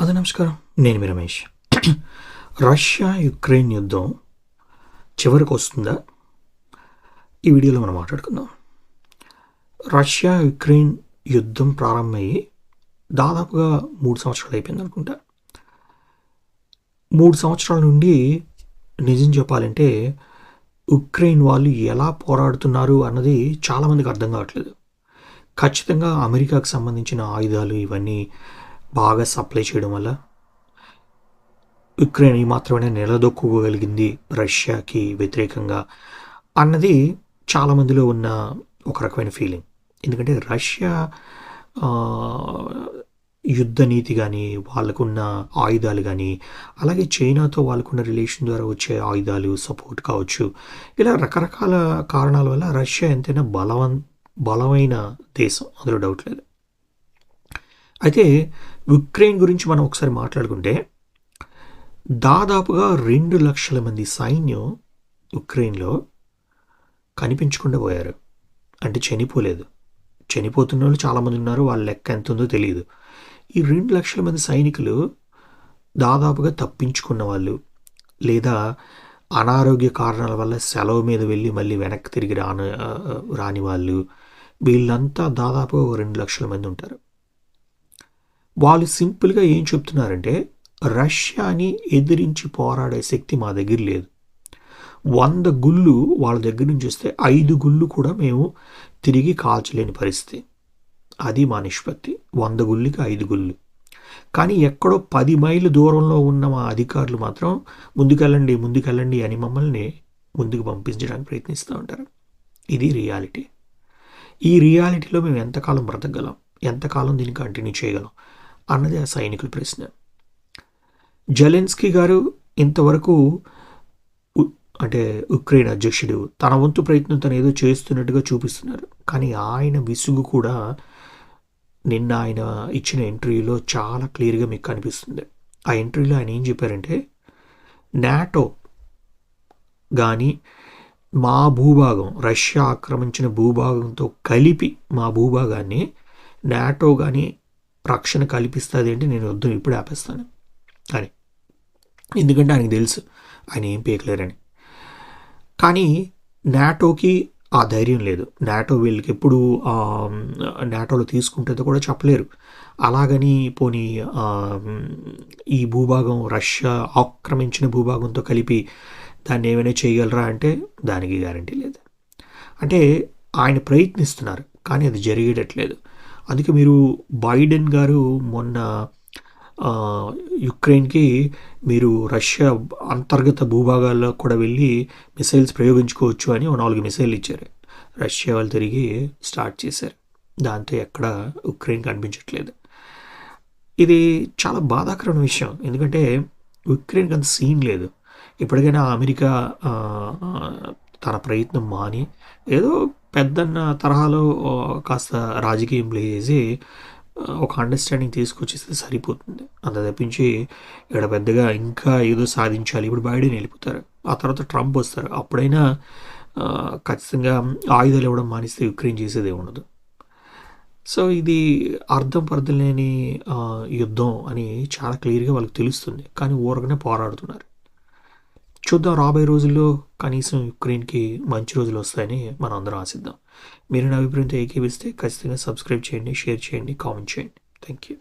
అది నమస్కారం. నేను మీ రమేష్. రష్యా యుక్రెయిన్ యుద్ధం చివరికి వస్తుందా? ఈ వీడియోలో మనం మాట్లాడుకుందాం. రష్యా యుక్రెయిన్ యుద్ధం ప్రారంభమయ్యి దాదాపుగా మూడు సంవత్సరాలు అయిపోయింది అనుకుంటా. మూడు సంవత్సరాల నుండి నిజం చెప్పాలంటే ఉక్రెయిన్ వాళ్ళు ఎలా పోరాడుతున్నారు అన్నది చాలామందికి అర్థం కావట్లేదు. ఖచ్చితంగా అమెరికాకు సంబంధించిన ఆయుధాలు ఇవన్నీ బాగా సప్లై చేయడం వల్ల ఉక్రెయిన్ ఈ మాత్రమే నిలదొక్కుకోగలిగింది రష్యాకి వ్యతిరేకంగా అన్నది చాలామందిలో ఉన్న ఒక రకమైన ఫీలింగ్ ఎందుకంటే రష్యా యుద్ధ నీతి కానీ వాళ్ళకున్న ఆయుధాలు కానీ అలాగే చైనాతో వాళ్ళకున్న రిలేషన్ ద్వారా వచ్చే ఆయుధాలు సపోర్ట్ కావచ్చు ఇలా రకరకాల కారణాల వల్ల రష్యా ఎంతైనా బలవన్ బలమైన దేశం. అందులో డౌట్ లేదు. అయితే ఉక్రెయిన్ గురించి మనం ఒకసారి మాట్లాడుకుంటే దాదాపుగా రెండు లక్షల మంది సైన్యం ఉక్రెయిన్లో కనిపించకుండా పోయారు. అంటే చనిపోలేదు. చనిపోతున్న వాళ్ళు చాలామంది ఉన్నారు వాళ్ళ లెక్క ఎంత ఉందో తెలియదు ఈ రెండు లక్షల మంది సైనికులు దాదాపుగా తప్పించుకున్న వాళ్ళు లేదా అనారోగ్య కారణాల వల్ల సెలవు మీద వెళ్ళి మళ్ళీ వెనక్కి తిరిగి రాని రాని వాళ్ళు వీళ్ళంతా దాదాపుగా ఒక రెండు లక్షల మంది ఉంటారు. వాళ్ళు సింపుల్గా ఏం చెప్తున్నారంటే రష్యాని ఎదిరించి పోరాడే శక్తి మా దగ్గర లేదు. వంద గుళ్ళు వాళ్ళ దగ్గర నుంచి వస్తే ఐదు గుళ్ళు కూడా మేము తిరిగి కాల్చలేని పరిస్థితి. అది మా నిష్పత్తి. వంద గుళ్ళకి ఐదు గుళ్ళు. కానీ ఎక్కడో పది మైళ్ళు దూరంలో ఉన్న మా అధికారులు మాత్రం ముందుకెళ్ళండి ముందుకెళ్ళండి అని మమ్మల్ని ముందుకు పంపించడానికి ప్రయత్నిస్తూ ఉంటారు. ఇది రియాలిటీ. ఈ రియాలిటీలో మేము ఎంతకాలం బ్రతకగలం? ఎంతకాలం దీన్ని కంటిన్యూ చేయగలం? అన్నది ఆ సైనికుల ప్రశ్న. జలెన్స్కీ గారు ఇంతవరకు ఉ- అంటే ఉక్రెయిన్ అధ్యక్షుడు తన వంతు ప్రయత్నం తను ఏదో చేస్తున్నట్టుగా చూపిస్తున్నారు. కానీ ఆయన విసుగు కూడా నిన్న ఆయన ఇచ్చిన ఇంటర్వ్యూలో చాలా క్లియర్గా మీకు కనిపిస్తుంది. ఆ ఇంటర్వ్యూలో ఆయన ఏం చెప్పారంటే నాటో కానీ మా భూభాగం రష్యా ఆక్రమించిన భూభాగంతో కలిపి మా భూభాగాన్ని నాటో కానీ రక్షణ కల్పిస్తుంది అంటే నేను యుద్ధం ఇప్పుడు ఆపేస్తాను అని. ఎందుకంటే ఆయనకు తెలుసు ఆయన ఏం పీకలేరని. కానీ నాటోకి ఆ ధైర్యం లేదు. నాటో వీళ్ళకి ఎప్పుడు నాటోలో తీసుకుంటుందో కూడా చెప్పలేరు. అలాగని పోనీ ఈ భూభాగం రష్యా ఆక్రమించిన భూభాగంతో కలిపి దాన్ని ఏమైనా చేయగలరా అంటే దానికి గ్యారంటీ లేదు. అంటే ఆయన ప్రయత్నిస్తున్నారు కానీ అది జరిగేటట్లేదు. అందుకే మీరు బైడెన్ గారు మొన్న యుక్రెయిన్కి మీరు రష్యా అంతర్గత భూభాగాల్లో కూడా వెళ్ళి మిసైల్స్ ప్రయోగించుకోవచ్చు అని ఓ నాలుగు మిసైల్ ఇచ్చారు. రష్యా వాళ్ళు తిరిగి స్టార్ట్ చేశారు. దాంతో ఎక్కడ ఉక్రెయిన్ కనిపించట్లేదు. ఇది చాలా బాధాకరమైన విషయం. ఎందుకంటే ఉక్రెయిన్కి అంత సీన్ లేదు. ఇప్పటికైనా అమెరికా తన ప్రయత్నం మాని ఏదో పెద్దన్న తరహాలో కాస్త రాజకీయం ప్లే చేసి ఒక అండర్స్టాండింగ్ తీసుకొచ్చేస్తే సరిపోతుంది. అంత తప్పించి ఇక్కడ పెద్దగా ఇంకా ఏదో సాధించాలి. ఇప్పుడు బైడెన్ వెళ్ళిపోతారు. ఆ తర్వాత ట్రంప్ వస్తారు. అప్పుడైనా ఖచ్చితంగా ఆయుధాలు ఇవ్వడం మానేస్తే యుక్రెయిన్ చేసేదే ఉండదు. సో ఇది అర్థం పర్థం లేని యుద్ధం అని చాలా క్లియర్గా వాళ్ళకి తెలుస్తుంది. కానీ ఊరకనే పోరాడుతున్నారు. చూద్దాం రాబోయే రోజుల్లో కనీసం యుక్రెయిన్కి మంచి రోజులు వస్తాయని మనం అందరం ఆశిద్దాం. మీరు నా అభిప్రాయంతో ఏకీవిస్తే ఖచ్చితంగా సబ్స్క్రైబ్ చేయండి షేర్ చేయండి కామెంట్ చేయండి. Thank you